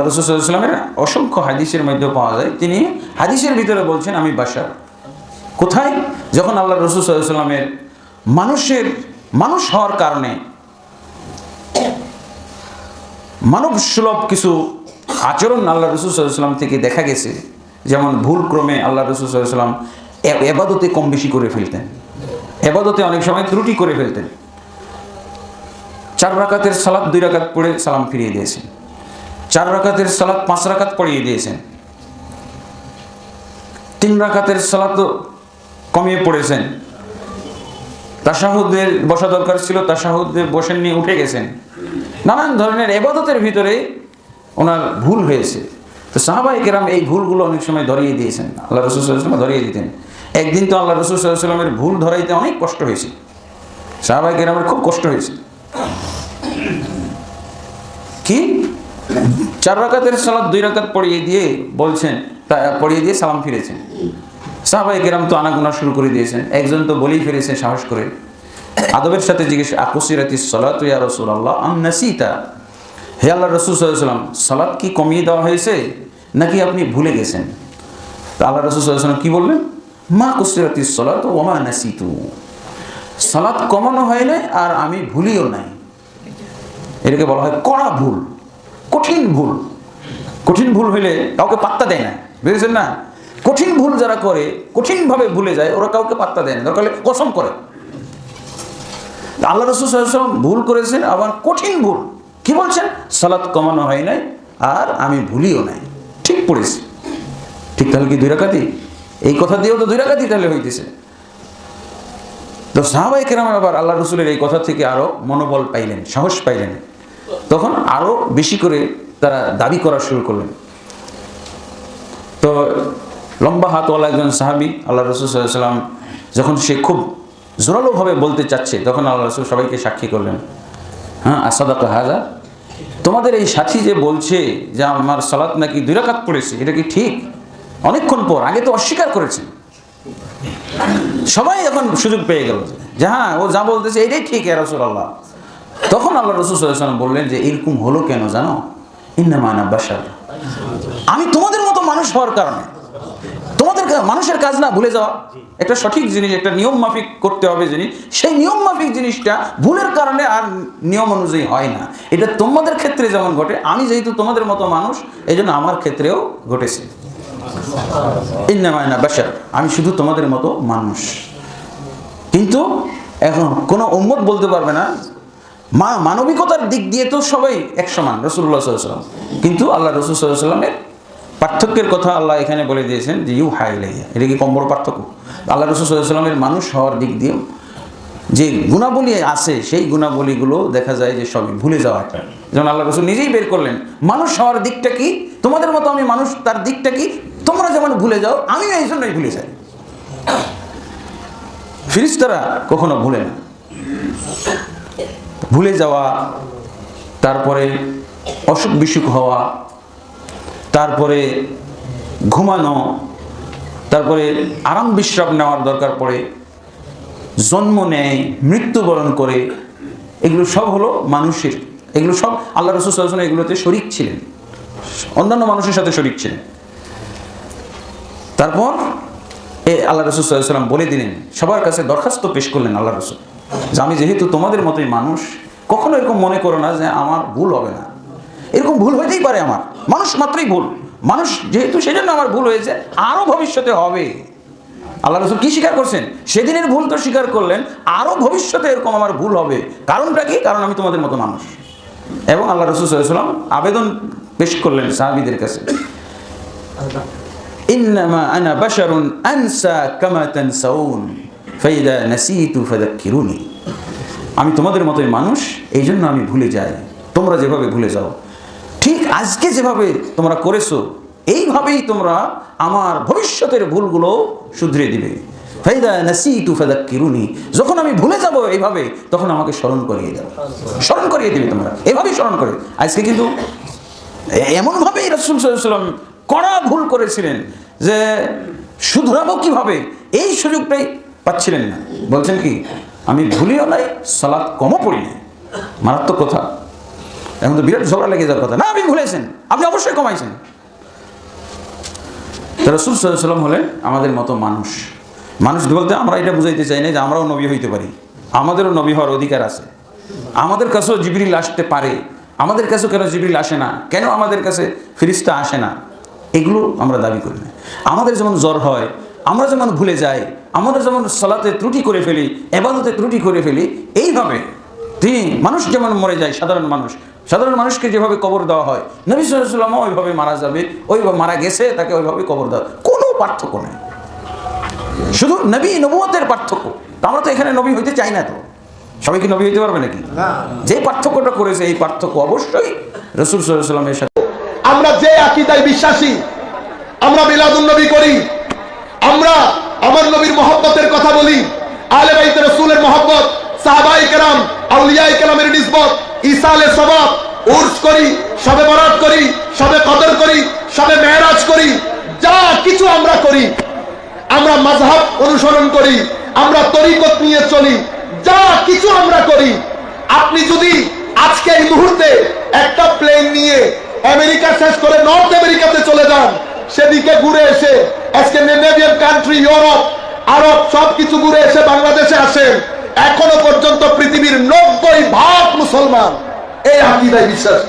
আল্লাহ রসুল সাল্লামের অসংখ্য হাদিসের মধ্যে পাওয়া যায়। তিনি হাদিসের ভিতরে বলছেন, আমি বাসার। কোথায়? যখন আল্লাহ রসুল সাল্লামের মানুষের, মানুষ হওয়ার কারণে মানব সুলভ কিছু আচরণ আল্লাহ রসুল সাল্লাম থেকে দেখা গেছে, যেমন ভুল ক্রমে আল্লাহ রসুল সাল্লাম এবাদতে কম বেশি করে ফেলতেন। এবাদতে অনেক সময় ত্রুটি করে ফেলতেন। চার রাকাতের সালাদ দুই রাকাত পড়ে সালাম ফিরিয়ে দিয়েছেন। চার রাকাতের সালাদ পাঁচ রাকাত পড়িয়ে দিয়েছেন। তিন রাকাতের সালাদ তো কমিয়ে পড়েছেন। তাসাহুদের বসা দরকার ছিল তাসাহুদের বসেননি উঠে গেছেন। নানান ধরনের এবাদতের ভিতরে ওনার ভুল হয়েছে। তো সাহাবাই কেরাম এই ভুলগুলো অনেক সময় ধরিয়ে দিয়েছেন। আল্লাহ রসুল সাল্লাম ধরিয়ে দিতেন। একদিন তো আল্লাহ রসুল সাল্লামের ভুল ধরাইতে অনেক কষ্ট হয়েছে। সাহাবাই কেরামের খুব কষ্ট হয়েছে। কি? চার রাকাতের সালাদ দুই রাকাত পড়িয়ে দিয়ে বলছেন পড়িয়ে দিয়ে সালাম ফিরেছেন। সাহাবাই কেরাম তো আনাগোনা শুরু করে দিয়েছেন। একজন তো বলেই ফিরেছে সাহস করে। আদবের সাথে জিজ্ঞেস আকুসিরাতি সলাত ইয়া রসুল আল্লাহ আম হে আল্লাহ রসুল সাল্লাম সালাদ কি কমিয়ে দেওয়া হয়েছে নাকি আপনি ভুলে গেছেন? তা আল্লাহ রসুল সাল্লাম কি বললেন? মা কুসিরাতি সলাত ওমা নাসিতু। সালাদ কমানো হয় নাই আর আমি ভুলিও নাই। এটাকে বলা হয় কড়া ভুল। কঠিন ভুল। কঠিন ভুল হইলে কাউকে পাত্তা দেয় না। বুঝেছেন না? কঠিন ভুল যারা করে, কঠিনভাবে ভুলে যায়, ওরা কাউকে পাত্তা দেয় না। দরকার কসম করে। আল্লাহ রসুল ভুল করেছেন, আবার কঠিন ভুল। কি বলছেন? সালাদ কমানো হয় নাই, আর আমি ভুলিও নাই। ঠিক পড়েছি। ঠিক তাহলে কি দুই রাকাতি এই কথা দিয়েও তো দুই রাকাতি তাহলে হইতেছে। তো সাহাবাই কেরাম আবার আল্লাহ রসুলের এই কথা থেকে আরও মনোবল পাইলেন, সাহস পাইলেন। তখন আরও বেশি করে তারা দাবি করা শুরু করলেন। তো লম্বা হাতওয়ালা একজন সাহাবি, আল্লাহ রসুল সাল্লাম যখন সে খুব জোরালোভাবে বলতে চাচ্ছে, তখন আল্লাহ রসুল সবাইকে সাক্ষী করলেন। হ্যাঁ আসাদাক হাজা, তোমাদের এই সাথী যে বলছে যে আমার সালাত নাকি দুই রাকাত পড়েছে, এটা কি ঠিক? অনেকক্ষণ পর, আগে তো অস্বীকার করেছে। সবাই এখন সুযোগ পেয়ে গেল যে হ্যাঁ ও যা বলতেছে, এটাই ঠিক রসুল আল্লাহ তখন আল্লাহ রসুল বললেন যে, এরকম হলো কেন জানো? ইন্নামানা বাসার আমি তোমাদের মতো মানুষ হওয়ার কারণে। তোমাদের মানুষের কাজ না ভুলে যাওয়া। একটা সঠিক জিনিস, একটা নিয়ম মাফিক করতে হবে জিনিস সেই নিয়ম মাফিক জিনিসটা ভুলের কারণে আর নিয়ম অনুযায়ী হয় না। এটা তোমাদের ক্ষেত্রে যেমন ঘটে, আমি যেহেতু তোমাদের মতো মানুষ এই আমার ক্ষেত্রেও ঘটেছে। ইন্নামায়না বাসার আমি শুধু তোমাদের মতো মানুষ। কিন্তু এখন কোনো উম্মত বলতে পারবে না মা মানবিকতার দিক দিয়ে তো সবাই এক সমান রসুল্লাহ সাল্লাম কিন্তু আল্লাহ রসুল সাল্লামের পার্থক্যের কথা আল্লাহ এখানে বলে দিয়েছেন যে ইউ হাই লাইয়া এটা কি কম বড় পার্থক্য? আল্লাহ রসুল সাল্লামের মানুষ হওয়ার দিক দিয়ে যে গুণাবলী আছে, সেই গুণাবলীগুলো দেখা যায় যে সবই ভুলে যাওয়া যেমন আল্লাহ রসুল নিজেই বের করলেন, মানুষ হওয়ার দিকটা কি? তোমাদের মতো আমি মানুষ, তার দিকটা কি? তোমরা যেমন ভুলে যাও, আমিও এই জন্যই ভুলে যাই। ফিরিস্তারা কখনো ভুলে না। ভুলে যাওয়া, তারপরে অসুখ বিসুখ হওয়া, তারপরে ঘুমানো, তারপরে আরাম বিশ্রাম নেওয়ার দরকার পড়ে, জন্ম নেয়, মৃত্যুবরণ করে, এগুলো সব হলো মানুষের, এগুলো সব আল্লাহ রসুল এগুলোতে শরিক ছিলেন। অন্যান্য মানুষের সাথে শরিক ছিলেন। তারপর এ আল্লাহ রসুল সাল্লাম বলে দিলেন, সবার কাছে দরখাস্ত পেশ করলেন আল্লাহ রসুল। যে আমি যেহেতু তোমাদের মতোই মানুষ, কখনো এরকম মনে করো না যে আমার ভুল হবে না। এরকম ভুল হইতেই পারে আমার। মানুষ মাত্রই ভুল। মানুষ যেহেতু সেজন্য আমার ভুল হয়েছে, আরও ভবিষ্যতে হবে। আল্লাহ রসুল কী স্বীকার করছেন? সেদিনের ভুল তো স্বীকার করলেন, আরও ভবিষ্যতে এরকম আমার ভুল হবে। কারণটা কি? কারণ আমি তোমাদের মতো মানুষ। এবং আল্লাহ রসুল সাল্লাম আবেদন পেশ করলেন সাহাবিদের কাছে। ইন্নামা আনা বাশারুন আনসা কামা তানসাউন। ফাইদা নাসিতু ফাদাক্কিরুনি। আমি তোমাদের মতোই মানুষ এই জন্য আমি ভুলে যাই। তোমরা যেভাবে ভুলে যাও। ঠিক আজকে যেভাবে তোমরা করেছ, এইভাবেই তোমরা আমার ভবিষ্যতের ভুলগুলো শুধরে দিবে। ফাইদা নাসিতু ফাদাক্কিরুনি। যখন আমি ভুলে যাব এইভাবে, তখন আমাকে স্মরণ করিয়ে দেবে স্মরণ করিয়ে দেবে তোমরা। এভাবেই স্মরণ করে। আজকে কিন্তু এমনভাবেই রসুল সাল্লাম কড়া ভুল করেছিলেন যে শুধরাবো কীভাবে? এই সুযোগটাই পাচ্ছিলেন না। বলছেন কি, আমি ভুলিও নাই সালাদ কমও পড়ি নাই। মারাত্মক কথা। এখন তো বিরাট ঝগড়া লেগে যাওয়ার কথা। না, আপনি ভুলেছেন। আপনি অবশ্যই কমাইছেন। রসুল সাল্লাম হলেন আমাদের মতো মানুষ। মানুষ বলতে আমরা এটা বুঝাইতে চাই না যে আমরাও নবী হইতে পারি। আমাদেরও নবী হওয়ার অধিকার আছে। আমাদের কাছেও জিবরিল আসতে পারে। আমাদের কাছেও কেন জিবরিল আসে না? কেন আমাদের কাছে ফিরিস্তা আসে না? এগুলো আমরা দাবি করি না। আমাদের যেমন জ্বর হয়, আমরা যেমন ভুলে যাই আমরা যেমন সলাতে ত্রুটি করে ফেলি এবাদতে ত্রুটি করে ফেলি এইভাবে তিনি মানুষ যেমন মরে যায় সাধারণ মানুষ সাধারণ মানুষকে যেভাবে কবর দেওয়া হয় নবী সাল্লামও ওইভাবে মারা যাবে ওইভাবে মারা গেছে তাকে ওইভাবে কবর দেওয়া কোনো পার্থক্য নেই। শুধু নবী নবুয়তের পার্থক্য আমরা তো এখানে নবী হইতে চাই না তো। সবাই কি নবী হইতে পারবে নাকি? যে পার্থক্যটা করেছে এই পার্থক্য অবশ্যই রসুল সাল্লামের সাথে। আমরা যে আকিদায় বিশ্বাসী আমরা মিলাদুন নবী করি আমরা আমার নবীর মহব্বতের কথা বলি। আলে বাইত রসুলের মহব্বত সাহাবাই কেরাম আউলিয়াই কেরামের নিসবত ইসালে সবাব উর্স করি, সবে বরাত করি, সবে কদর করি, সবে মেহরাজ করি, যা কিছু আমরা করি, আমরা মাযহাব অনুসরণ করি, আমরা তরিকত নিয়ে চলি, যা কিছু আমরা করি। আপনি যদি আজকে এই মুহূর্তে একটা প্লেন নিয়ে আমেরিকা শেষ করে নর্থ আমেরিকাতে চলে যান সেদিকে ঘুরে এসে আজকে স্ক্যান্ডিনেভিয়ান কান্ট্রি ইউরোপ আরব সব কিছু ঘুরে এসে বাংলাদেশে আসেন। এখনও পর্যন্ত পৃথিবীর নব্বই ভাগ মুসলমান এই আকিদায় বিশ্বাস।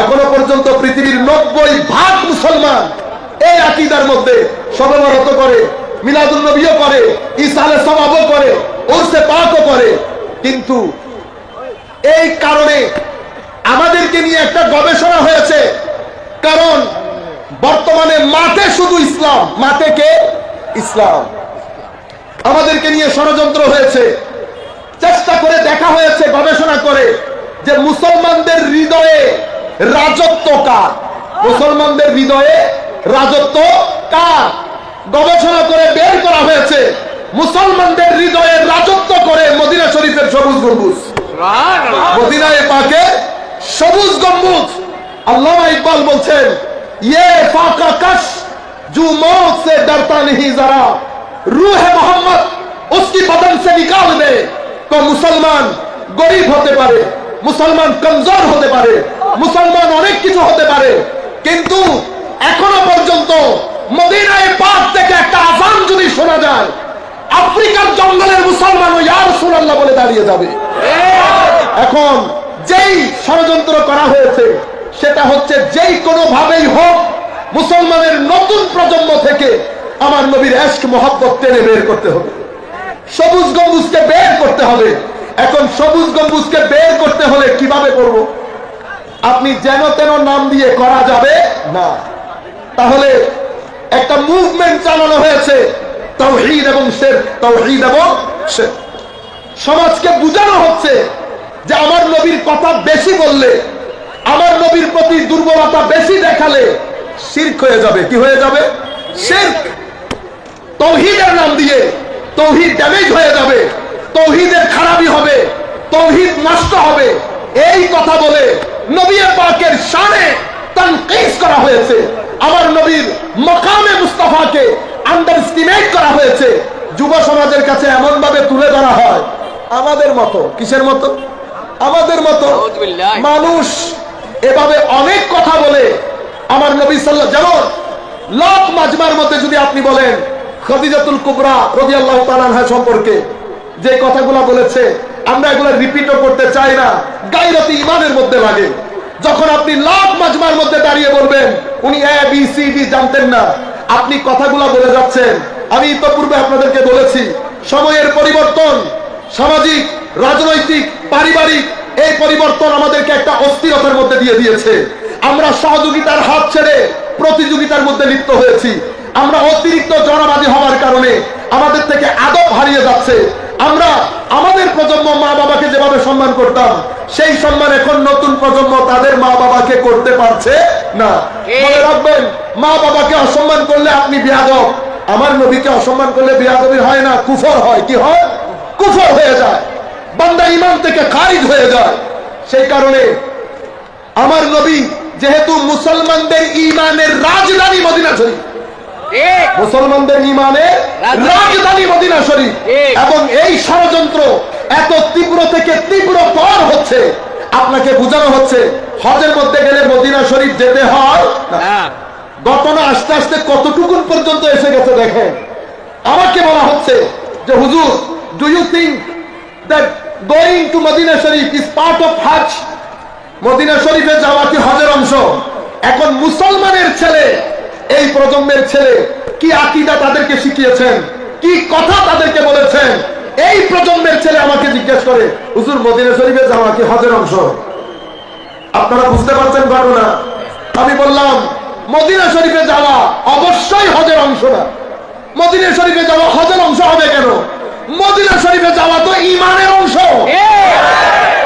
এখনও পর্যন্ত পৃথিবীর নব্বই ভাগ মুসলমান এই আকিদার মধ্যে সর্বরত করে মিলাদুল নবীও করে ইসালে সবাবও করে ওরসে পাকও করে। কিন্তু এই কারণে আমাদেরকে নিয়ে একটা গবেষণা হয়েছে। কারণ বর্তমানে মাঠে শুধু ইসলাম। মাঠে কে? ইসলাম। আমাদেরকে নিয়ে ষড়যন্ত্র হয়েছে। চেষ্টা করে দেখা হয়েছে গবেষণা করে যে মুসলমানদের হৃদয়ে রাজত্ব কার? মুসলমানদের হৃদয়ে রাজত্ব কার? গবেষণা করে বের করা হয়েছে মুসলমানদের হৃদয়ে রাজত্ব করে মদিনা শরীফের সবুজ গম্বুজ। মদিনায় পাকে সবুজ গম্বুজ। আল্লাহ ইকবাল বলছেন ইয়ে ফাকা কাশ জু मौत से डरता नहीं जरा रूह मोहम्मद उसकी बदन से निकाल दे তো মুসলমান গরিব হতে পারে মুসলমান কমজোর হতে পারে মুসলমান অনেক কিছু হতে পারে কিন্তু এখনো পর্যন্ত মদিনায় পাক থেকে একটা আজান যদি শোনা যায় আফ্রিকার জঙ্গলের মুসলমান ও ইয়ার সুরাল্লাহ বলে দাঁড়িয়ে যাবে এখন যেই ষড়যন্ত্র করা হয়েছে সেটা হচ্ছে যেই কোনো ভাবেই হোক, মুসলমানের নতুন প্রজন্ম থেকে আমার নবীর এস্ক মহাব্বত টেনে বের করতে হবে। সবুজ গম্বুজকে বের করতে হবে। এখন সবুজ গম্বুজকে বের করতে হলে কীভাবে করব? আপনি যেন তেন নাম দিয়ে করা যাবে না। তাহলে একটা মুভমেন্ট চালানো হয়েছে তাও তৌহিদ এবং শের তৌহিদ এবং সমাজকে বুঝানো হচ্ছে যে আমার নবীর কথা বেশি বললে আমার নবীর প্রতি দুর্বলতা বেশি দেখালে শির্ক হয়ে যাবে। কি হয়ে যাবে? শির্ক। তৌহিদের নাম দিয়ে তৌহিদ ড্যামেজ হয়ে যাবে। তৌহিদের খারাপই হবে। তৌহিদ নষ্ট হবে। এই কথা বলে নবী পাকের শানে তানকিস করা হয়েছে। আমার নবীর মকামে মুস্তাফাকে আন্ডারস্টিমেট করা হয়েছে। যুব সমাজের কাছে এমন ভাবে তুলে ধরা হয়। আমাদের মতো কিসের মতো? আমাদের মতো মানুষ এভাবে অনেক কথা বলে আমার নবী সাল্লাহ যেমন লাখ মাজমার মধ্যে যদি আপনি বলেন খদিজাতুল কুবরা রবি আল্লাহ তালানহা সম্পর্কে যে কথাগুলো বলেছে, আমরা এগুলো রিপিটও করতে চাই না গাইরতি ইমানের মধ্যে লাগে। যখন আপনি লাখ মাজমার মধ্যে দাঁড়িয়ে বলবেন, উনি এ বি সি ডি জানতেন না, আপনি কথাগুলো বলে যাচ্ছেন। আমি ইতপূর্বে আপনাদেরকে বলেছি, সময়ের পরিবর্তন, সামাজিক, রাজনৈতিক, পারিবারিক এই পরিবর্তন আমাদেরকে একটা অস্থিরতার মধ্যে দিয়ে দিয়েছে। আমরা সহযোগিতার হাত ছেড়ে প্রতিযোগিতার মধ্যে লিপ্ত হয়েছি। আমরা অতিরিক্ত জনবাদী হওয়ার কারণে আমাদের থেকে আদব হারিয়ে যাচ্ছে। আমরা আমাদের প্রজন্ম মা বাবাকে যেভাবে সম্মান করতাম সেই সম্মান এখন নতুন প্রজন্ম তাদের মা বাবাকে করতে পারছে না। মনে রাখবেন মা বাবাকে অসম্মান করলে আপনি বিয়াদব। আমার নবীকে অসম্মান করলে বিয়াদবি হয় না কুফর হয়। কি হয়? কুফর হয়ে যায়। বান্দা ইমান থেকে খারিজ হয়ে যায়। সেই কারণে আমার নবী যেহেতু মুসলমানদের ইমানের রাজধানী মদিনা শরীফ। মুসলমানদের ইমানে রাজধানী। মদিনা শরীফ। এবং এই ষড়যন্ত্র এত তীব্র থেকে তীব্র পর হচ্ছে। আপনাকে বোঝানো হচ্ছে হজের মধ্যে গেলে মদিনা শরীফ যেতে হয়। ঘটনা আস্তে আস্তে কতটুকুন পর্যন্ত এসে গেছে দেখেন। আমাকে বলা হচ্ছে যে হুজুর do you think that going to Medina Sharif is part of হজ মদিনা শরীফে যাওয়া কি হজের অংশ? এখন মুসলমানের ছেলে, এই প্রজন্মের ছেলে, কি আকিদা তাদেরকে শিখিয়েছেন? কি কথা তাদেরকে বলেছেন? এই প্রজন্মের ছেলে আমাকে জিজ্ঞেস করে, হুজুর, মদিনা শরীফে যাওয়া কি হজের অংশ? আপনারা বুঝতে পারছেন ঘটনা আমি বললাম, মদিনা শরীফে যাওয়া অবশ্যই হজের অংশ না। মদিনা শরীফে যাওয়া হজের অংশ হবে কেন? মদিনা শরীফে যাওয়া তো ইমানের অংশ।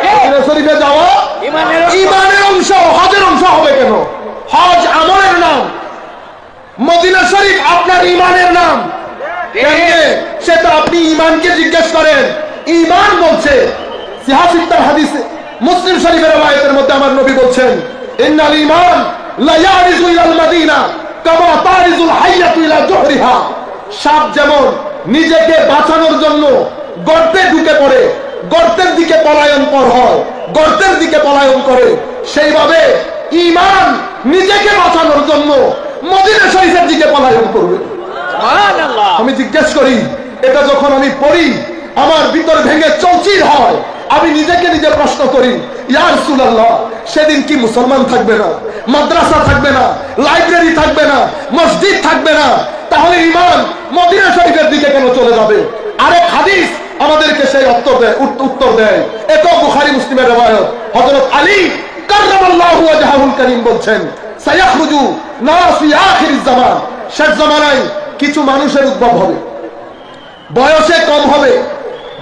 মদিনা শরীফে যাওয়া ইমানের অংশ। হজের অংশ হবে কেন? হজ আমলের নাম। মদিনা শরীফ আপনার ইমানের নাম? সেটা আপনি ইমানকে জিজ্ঞেস করেন। ইমান বলছে সিহাসিত্তার হাদিসে মুসলিম শরীফের রায়তের মধ্যে আমার নবী বলছেন ইন্নাল ইমান লা ইয়ারিজু ইলাল মাদিনা কামা তারিজুল হাইয়াতু ইলা জুহরিহা। সাপ যেমন নিজেকে বাঁচানোর জন্য গর্তে ঢুকে পড়ে গর্তের দিকে পলায়ন পর হয় গর্তের দিকে পলায়ন করে। সেইভাবে ইমান নিজেকে বাঁচানোর জন্য মদিনা শরীফের দিকে পলায়ন করবে। আমি জিজ্ঞেস করি এটা যখন আমি পড়ি আমার ভিতর ভেঙে চৌচির হয়। আমি নিজেকে নিজে প্রশ্ন করি ইয়ার সুলাল্লাহ সেদিন কি মুসলমান থাকবে না? মাদ্রাসা থাকবে না? লাইব্রেরি থাকবে না? মসজিদ থাকবে না? তাহলে ইমান মদিনা শরীফের দিকে কেন চলে যাবে? আরেক হাদিস আমাদেরকে সেই উত্তর দেয় উত্তর দেয়। এটাও বুখারী মুসলিমের হযরত আলী মানুষের উদ্ভব হবে। বয়সে হবে,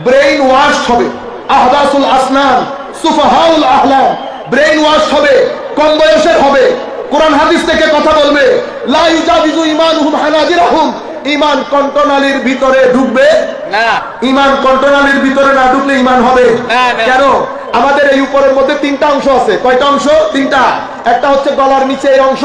ব্রেইন ওয়াশ হবে। ব্রেইন ওয়াশ হবে, কম বয়সের হবে কোরআন হাদিস থেকে কথা বলবে হানাজিরাহুম। কণ্ঠনালীর ভিতরে ঢুকবে? না। ইমান ভিতরে না ঢুকলে ইমান হবে। কেন? আমাদের এই উপরের মধ্যে তিনটা অংশ আছে। কয়টা অংশ? তিনটা। একটা হচ্ছে গলার নিচে এই অংশ।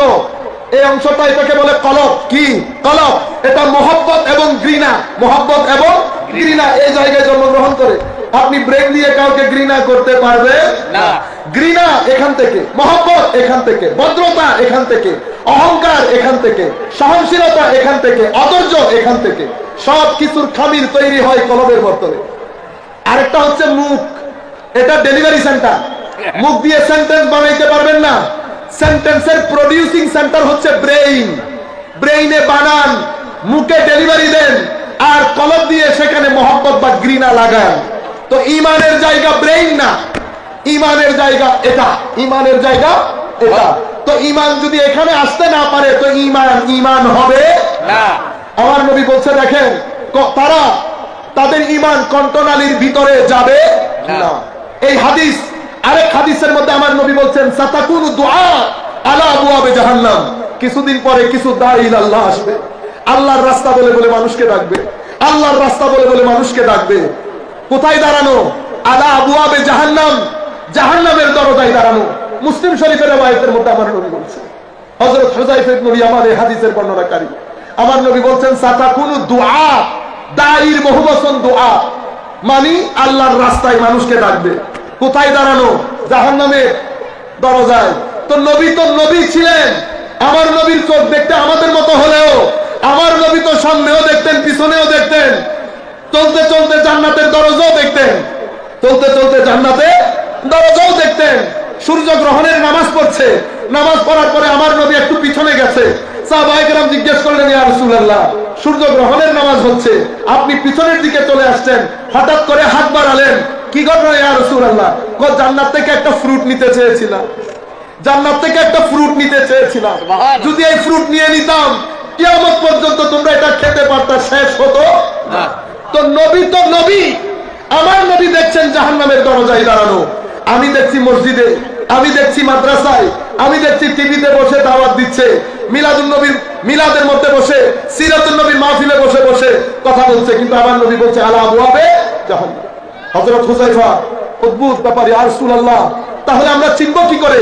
এই অংশটা এটাকে বলে কলব। কি? কলব। এটা মোহব্বত এবং ঘৃণা। মোহব্বত এবং ঘৃণা। এই জায়গায় জন্মগ্রহণ করে। আপনি ব্রেক দিয়ে কাউকে ঘৃণা করতে পারবে না। ঘৃণা এখান থেকে মহব্বত এখান থেকে ভদ্রতা এখান থেকে অহংকার এখান থেকে সহনশীলতা এখান থেকে অধৈর্য এখান থেকে সব কিছুর খামির তৈরি হয় কলবের বর্তনে। আরেকটা হচ্ছে মুখ। এটা ডেলিভারি সেন্টার মুখ দিয়ে সেন্টেন্স বানাইতে পারবেন না। সেন্টেন্সের প্রডিউসিং সেন্টার হচ্ছে ব্রেইন ব্রেইনে বানান মুখে ডেলিভারি দেন আর কলব দিয়ে সেখানে মোহব্বত বা ঘৃণা লাগান। তো ইমানের জায়গা ব্রেইন না। ইমানের জায়গা এটা। ইমানের জায়গা এটা। তো ইমান যদি এখানে আসতে না পারে তো ইমান ইমান হবে না। আমার নবী বলছে দেখেন তারা তাদের ইমান কন্টনালির ভিতরে যাবে না। এই হাদিস আরেক হাদিসের মধ্যে আমার নবী বলছেন সাতাকুন দুআ আলা আবওয়াবে জাহান্নাম। কিছুদিন পরে কিছু দাঈল আল্লাহ আসবে। আল্লাহর রাস্তা বলে বলে মানুষকে ডাকবে। আল্লাহর রাস্তা বলে বলে মানুষকে ডাকবে। কোথায় দাঁড়ানো? আলা আবওয়াবে জাহান্নাম। জাহান্নামের দরজায় দাঁড়ানো। মুসলিম শরীফের রওয়ায়াতের মধ্যে আমার নবী বলছে হযরত হুযাইফা ইবনে ইয়ামান এই হাদিসের বর্ণনাকারী। আমার নবী বলছেন, সাতাকুনু দুআ। দাইর বহুবচন দোয়া মানে আল্লাহর রাস্তায় মানুষকে ডাকবে। কোথায় দাঁড়ানো? জাহান্নামের দরজায়। তো নবী তো নবী ছিলেন। আমার নবীর চোখ দেখতে আমাদের মতো হলেও, আমার নবী তো সামনেও দেখতেন, পিছনেও দেখতেন। চলতে চলতে জান্নাতের দরজাও দেখতেন। চলতে চলতে জান্নাতে দরজাও দেখতেন। সূর্য গ্রহণের নামাজ পড়ছে। নামাজ পড়ার পরে আমার নবী একটু পিছনে গেছে। সাহাবাহাম জিজ্ঞেস করলেন ইয়া রাসূলুল্লাহ সূর্য গ্রহণের নামাজ হচ্ছে। আপনি পিছনের দিকে চলে আসছেন। হঠাৎ করে হাত বাড়ালেন। কি ঘটনা ইয়া জান্নাত থেকে একটা ফ্রুট নিতে চেয়েছিলাম। জান্নাত থেকে একটা ফ্রুট নিতে চেয়েছিলাম। যদি এই ফ্রুট নিয়ে নিতাম কেমন পর্যন্ত তোমরা এটা খেতে পারতা শেষ হতো না। তো নবী তো নবী। আমার নবী দেখছেন জাহান্নামের দরজায় দাঁড়ানো। আমি দেখছি মসজিদে, আমি দেখছি মাদ্রাসায়, আমি দেখছি টিভিতে বসে দাওয়াত দিচ্ছে। মিলাদুল নবীর মিলাদের মধ্যে বসে সিরাতুল নবীর মাহফিলে বসে বসে কথা বলছে। কিন্তু আমার নবী বলছে, আলা আবুয়াবে জাহান্নাম। হযরত হুযাইফা, অদ্ভুত ব্যাপার, ইয়া রাসূলুল্লাহ। তাহলে আমরা চিনব কি করে?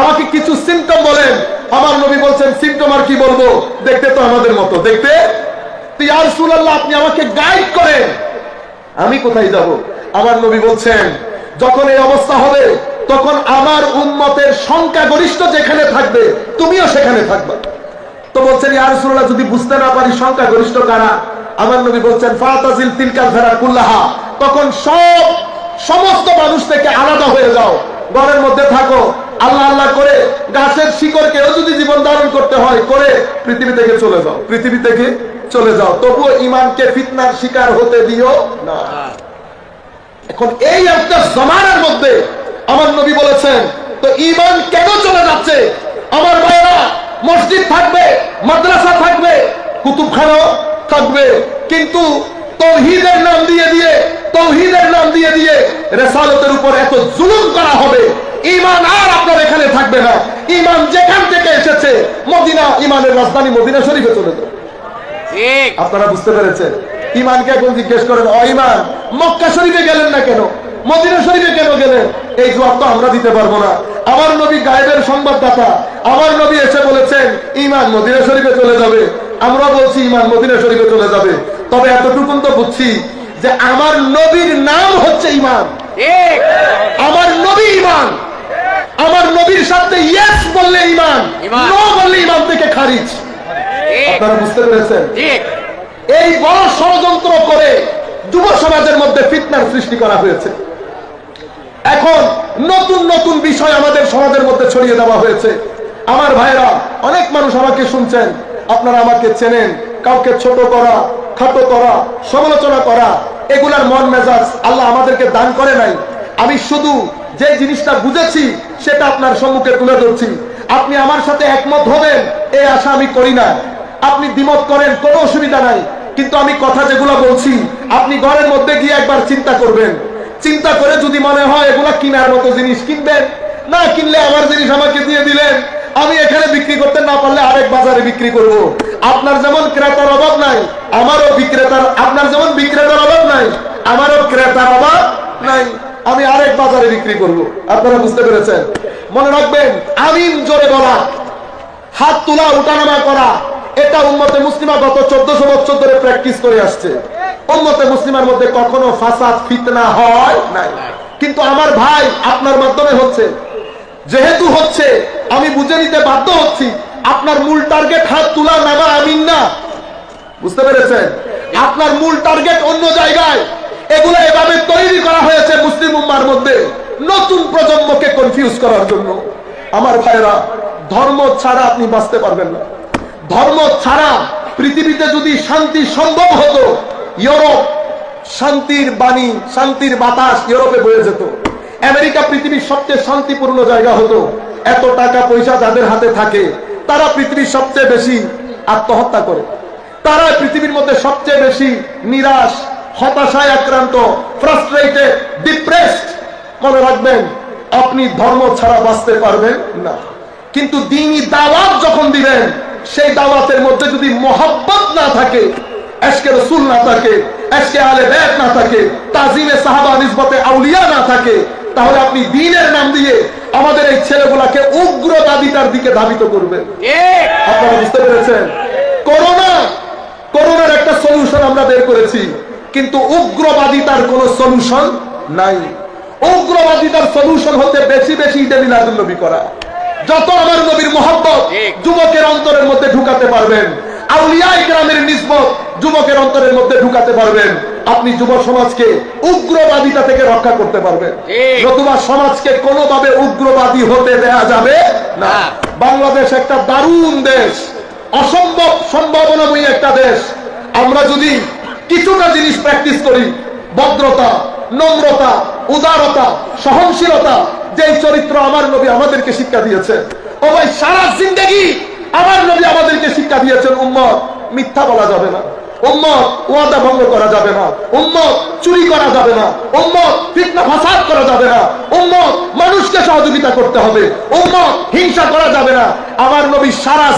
আমাকে কিছু সিম্পটম বলেন। আমার নবী বলছেন সিম্পটম আর কি বলব? দেখতে তো আমাদের মতো। দেখতে আপনি আমাকে গাইড করেন। আমি কোথায় যাব? আমার নবী বলছেন, যখন এই অবস্থা হবে, তখন আমার উম্মতের সংখ্যাগরিষ্ঠ যেখানে থাকবে, তুমিও সেখানে থাকবে। তো বলছেন, ইয়া রাসূলুল্লাহ, যদি বুঝতে না পারি সংখ্যাগরিষ্ঠ কারা? আমার নবী বলছেন, ফাতাজিল তিলকাল ফেরা কুল্লাহা। তখন সব, সমস্ত মানুষ থেকে আলাদা হয়ে যাও। ঘরের মধ্যে থাকো, আল্লাহ আল্লাহ করে, গাছের শিকড়কেও যদি জীবন ধারণ করতে হয়, করে পৃথিবী থেকে চলে যাও। পৃথিবী থেকে চলে যাও। তবুও ইমানকে ফিতনার শিকার হতে দিও না। এখন এই একটা জমানার মধ্যে আমার নবী বলেছেন, তো ইমান কেন চলে যাচ্ছে? আমার ভাইরা মসজিদ থাকবে, মাদ্রাসা থাকবে কুতুবখানাও থাকবে, কিন্তু তৌহিদের নাম দিয়ে দিয়ে, তৌহিদের নাম দিয়ে দিয়ে রেসালতের উপর এত জুলুম করা হবে। ইমান আর আপনার এখানে থাকবে না। ইমান যেখান থেকে এসেছে, মদিনা ইমানের রাজধানী মদিনা শরীফে চলে যাবে। আপনারা বুঝতে পেরেছেন। ইমানকে এখন জিজ্ঞেস করেন অ ইমান মক্কা শরীফে গেলেন না কেন? মদিনা শরীফে কেন গেলেন? এই জবাব তো আমরা দিতে পারব না। আমার নবী গায়েবের সংবাদদাতা আমার নবী এসে বলেছেন ইমান মদিনা শরীফে চলে যাবে। আমরা বলছি ইমান মদিনা শরীফে চলে যাবে। তবে এতটুকুন তো বুঝছি যে আমার নবীর নাম হচ্ছে ইমান ঠিক। আমার নবী ইমান আমার নবীর সাথে ইয়েস বললে ইমান নো বললে ইমান থেকে খারিজ। আপনারা বুঝতে পেরেছেন? এই বড় ষড়যন্ত্র করে যুব সমাজের মধ্যে ফিতনার সৃষ্টি করা হয়েছে। এখন নতুন নতুন বিষয় আমাদের সমাজের মধ্যে ছড়িয়ে দেওয়া হয়েছে। আমার ভাইরা অনেক মানুষ আমাকে শুনছেন। আপনারা আমাকে চেনেন। কাউকে ছোট করা খাটো করা সমালোচনা করা এগুলার মন মেজাজ আল্লাহ আমাদেরকে দান করে নাই। আমি শুধু যে জিনিসটা বুঝেছি সেটা আপনার সম্মুখে তুলে ধরছি। আপনি আমার সাথে একমত হবেন এই আশা আমি করি না। আপনি দ্বিমত করেন, কোনো অসুবিধা নাই কিন্তু আমি কথা যেগুলো বলছি, আপনি ঘরের মধ্যে গিয়ে একবার চিন্তা করবেন চিন্তা করে যদি মনে হয় এগুলা কিনার মতো জিনিস কিনবেন, না কিনলে আমার জিনিস আমাকে দিয়ে দিলেন, আমি এখানে বিক্রি করতে না পারলে আরেক বাজারে বিক্রি করব। আপনার যেমন ক্রেতার অভাব নাই, আমারও বিক্রেতার, আপনার যেমন বিক্রেতার অভাব নাই, আমারও ক্রেতার অভাব নাই, আমি আরেক বাজারে বিক্রি করব। আপনারা বুঝতে পেরেছেন মনে রাখবেন, আমিন জোরে বলা, হাত তোলা উঠানামা করা এটা উম্মতে মুসলিমা গত চোদ্দশো বছর ধরে প্র্যাকটিস করে আসছে। উম্মতে মুসলিমার মধ্যে কখনো ফাসাদ, ফিতনা হয় নাই। কিন্তু আমার ভাই আপনার মাধ্যমে হচ্ছে। যেহেতু হচ্ছে, আমি বুঝে নিতে বাধ্য হচ্ছি, আপনার মূল টার্গেট হাত তোলা নামা আমিন না। বুঝতে পেরেছেন? আপনার মূল টার্গেট অন্য জায়গায়। এগুলো এভাবে তৈরি করা হয়েছে মুসলিম উম্মার মধ্যে। নতুন প্রজন্মকে কনফিউজ করার জন্য। আমার ভাইরা ধর্ম ছাড়া আপনি বাঁচতে পারবেন না। ধর্ম ছাড়া পৃথিবীতে যদি শান্তি সম্ভব হতো, ইউরোপ শান্তির বাণী, শান্তির বাতাস ইউরোপে বয়ে যেত। আমেরিকা পৃথিবীর সবচেয়ে শান্তিপূর্ণ জায়গা হতো। এত টাকা পয়সা যাদের হাতে থাকে, তারা পৃথিবীর সবচেয়ে বেশি আত্মহত্যা করে। তারা পৃথিবীর মধ্যে সবচেয়ে বেশি নিরাশ, হতাশায় আক্রান্ত ফ্রাস্ট্রেটেড ডিপ্রেসড মনে রাখবেন, আপনি ধর্ম ছাড়া বাঁচতে পারবেন না। কিন্তু দিনই দাওয়াত যখন দিবেন সেই দাওয়াতের মধ্যে যদি মোহাব্বত না থাকে এসকে রসুল না থাকে এসকে আলে বেত না থাকে তাজিমে সাহাবা নিসবতে আউলিয়া না থাকে তাহলে আপনি দিনের নাম দিয়ে আমাদের এই ছেলেগুলাকে উগ্রবাদিতার দিকে ধাবিত করবেন। আপনারা বুঝতে পেরেছেন? করোনা করোনার একটা সলিউশন আমরা বের করেছি কিন্তু উগ্রবাদিতার কোন সলিউশন নাই। উগ্রবাদিতার সলিউশন হতে বেশি বেশি ঈদে মিলাদুল করা। যত আমার নবীর মোহাম্মত যুবকের অন্তরের মধ্যে ঢুকাতে পারবেন। আউলিয়া গ্রামের নিসবত যুবকের অন্তরের মধ্যে ঢুকাতে পারবেন। আপনি যুব সমাজকে উগ্রবাদিতা থেকে রক্ষা করতে পারবেন। নতুবা সমাজকে কোনোভাবে উগ্রবাদী হতে দেয়া যাবে না। বাংলাদেশ একটা দারুণ দেশ। অসম্ভব সম্ভাবনাময়ী একটা দেশ। আমরা যদি কিছুটা জিনিস প্র্যাকটিস করি ভদ্রতা নম্রতা উদারতা সহনশীলতা যেই চরিত্র আমার নবী আমাদেরকে শিক্ষা দিয়েছে। ও ভাই, সারা জিন্দগি আমার নবী আমাদেরকে শিক্ষা দিয়েছেন, উম্মত, মিথ্যা বলা যাবে না। সহযোগিতা করতে হবে। হিংসা করা যাবে না। আমার নবী সারা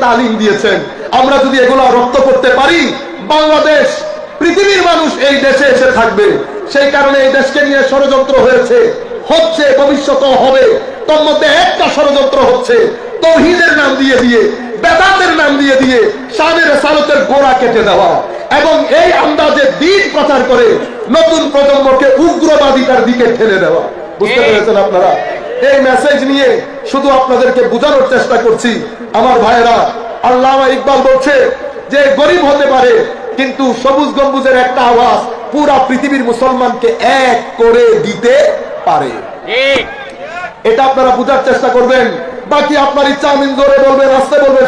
তালিম দিয়েছেন। আমরা যদি এগুলো রপ্ত করতে পারি, বাংলাদেশ পৃথিবীর মানুষ এই দেশে এসে থাকবে। সেই কারণে এই দেশকে নিয়ে ষড়যন্ত্র হয়েছে। হচ্ছে ভবিষ্যতে হবে। তোর মধ্যে একটা ষড়যন্ত্র হচ্ছে। তৌহিদের নাম দিয়ে দিয়ে বেদাতের নাম দিয়ে দিয়ে সাদের সালতের গোড়া কেটে দেওয়া। এবং এই আন্দাজে দিন প্রচার করে নতুন প্রজন্মকে উগ্রবাদিতার দিকে ঠেলে দেওয়া। বুঝতে পেরেছেন আপনারা? এই মেসেজ নিয়ে শুধু আপনাদেরকে বোঝানোর চেষ্টা করছি। আমার ভাইয়েরা আল্লাহ ইকবাল বলছে যে গরিব হতে পারে কিন্তু সবুজ গম্বুজের একটা আওয়াজ পুরা পৃথিবীর মুসলমানকে এক করে দিতে পারে। এটা আপনারা বুঝার চেষ্টা করবেন। বাকি আপনার ইচ্ছা আমিন জোরে বলবেন আসতে বলবেন